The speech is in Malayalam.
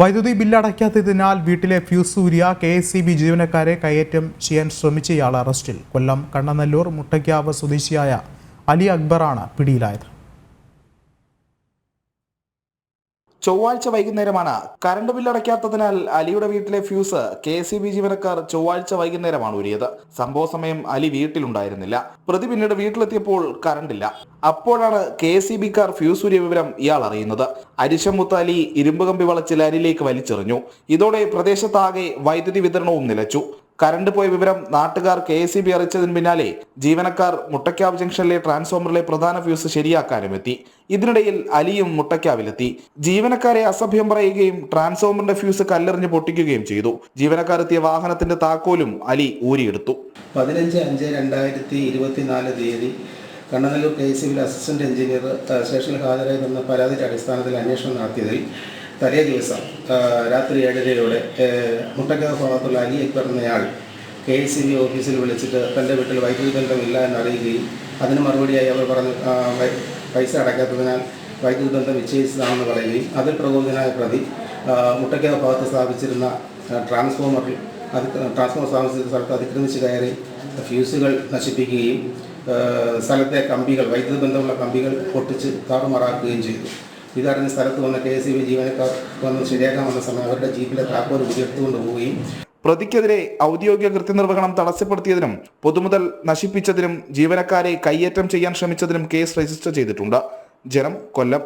വൈദ്യുതി ബില്ലടയ്ക്കാത്തതിനാൽ വീട്ടിലെ ഫ്യൂസ് സൂര്യ കെ എസ് സി ബി ജീവനക്കാരെ കയ്യേറ്റം ചെയ്യാൻ ശ്രമിച്ചയാൾ അറസ്റ്റിൽ. കൊല്ലം കണ്ണനല്ലൂർ മുട്ടയ്ക്കാവ് സ്വദേശിയായ അലി അക്ബറാണ് പിടിയിലായത്. ചൊവ്വാഴ്ച വൈകുന്നേരമാണ് കറണ്ട് ബില്ല് അടയ്ക്കാത്തതിനാൽ അലിയുടെ വീട്ടിലെ ഫ്യൂസ് കെ സി ബി ജീവനക്കാർ ചൊവ്വാഴ്ച വൈകുന്നേരമാണ് ഊരിയത്. സംഭവ സമയം അലി വീട്ടിലുണ്ടായിരുന്നില്ല. പ്രതി പിന്നീട് വീട്ടിലെത്തിയപ്പോൾ കറണ്ടില്ല അപ്പോഴാണ് കെ സി ബിക്കാർ ഫ്യൂസ് ഊരിയ വിവരം ഇയാൾ അറിയുന്നത്. അരിശമുത്ത അലി ഇരുമ്പ് കമ്പി വളച്ച് ലാരിലേക്ക് വലിച്ചെറിഞ്ഞു. ഇതോടെ പ്രദേശത്താകെ വൈദ്യുതി വിതരണവും നിലച്ചു. കറണ്ട് പോയ വിവരം നാട്ടുകാർ കെ എസ് ബി അറിയിച്ചതിന് പിന്നാലെ ജീവനക്കാർ മുട്ടക്കാവ് ജംഗ്ഷനിലെ ട്രാൻസ്ഫോമറിലെ പ്രധാന ഫ്യൂസ് ശരിയാക്കാനും എത്തി ഇതിനിടയിൽ അലിയും മുട്ടക്കാവിലെത്തി ജീവനക്കാരെ അസഭ്യം പറയുകയും ട്രാൻസ്ഫോമറിന്റെ ഫ്യൂസ് കല്ലെറിഞ്ഞ് പൊട്ടിക്കുകയും ചെയ്തു. ജീവനക്കാർ എത്തിയ വാഹനത്തിന്റെ താക്കോലും അലി ഊരിയെടുത്തു. പതിനഞ്ച് അഞ്ച് രണ്ടായിരത്തി ഇരുപത്തിനാല് തീയതി Kannanallur K S civil assistant engineer സ്റ്റേഷനിൽ ഹാജരായി നിന്ന പരാതിയുടെ അടിസ്ഥാനത്തിൽ അന്വേഷണം നടത്തിയതിൽ തലേ ദിവസം രാത്രി ഏഴരയോടെ മുട്ടക്കക ഭാഗത്തുള്ള അലി അക്ബർ എന്നയാൾ കെ എസ് സി ബി ഓഫീസിൽ വിളിച്ചിട്ട് തന്റെ വീട്ടിൽ വൈദ്യുതി ബന്ധമില്ല എന്നറിയുകയും അതിന് മറുപടിയായി അവർ പറഞ്ഞു പൈസ അടയ്ക്കാത്തതിനാൽ വൈദ്യുതി ബന്ധം വിച്ഛേദിച്ചതാണെന്ന് പറയുകയും അതിൽ പ്രകോപിതനായ പ്രതി മുട്ടക്കക ഭാഗത്ത് സ്ഥാപിച്ചിരുന്ന ട്രാൻസ്ഫോമറിൽ അത് ട്രാൻസ്ഫോമർ സ്ഥാപിച്ച സ്ഥലത്ത് അതിക്രമിച്ച് കയറി ഫ്യൂസുകൾ നശിപ്പിക്കുകയും സ്ഥലത്തെ കമ്പികൾ വൈദ്യുതി ബന്ധമുള്ള കമ്പികൾ പൊട്ടിച്ച് താറുമാറാക്കുകയും ചെയ്തു. ഇതറിഞ്ഞ് സ്ഥലത്ത് വന്ന കെ എസ് ബി ജീവനക്കാർ വന്ന് ശരിയാക്കാൻ വന്ന സമയം അവരുടെ ജീപ്പിലെ താക്കോൽ ഉയർത്തുകൊണ്ട് പോവുകയും പ്രതിക്കെതിരെ ഔദ്യോഗിക കൃത്യനിർവഹണം തടസ്സപ്പെടുത്തിയതിനും പൊതുമുതൽ നശിപ്പിച്ചതിനും ജീവനക്കാരെ കയ്യേറ്റം ചെയ്യാൻ ശ്രമിച്ചതിനും കേസ് രജിസ്റ്റർ ചെയ്തിട്ടുണ്ട്. ജനം കൊല്ലം.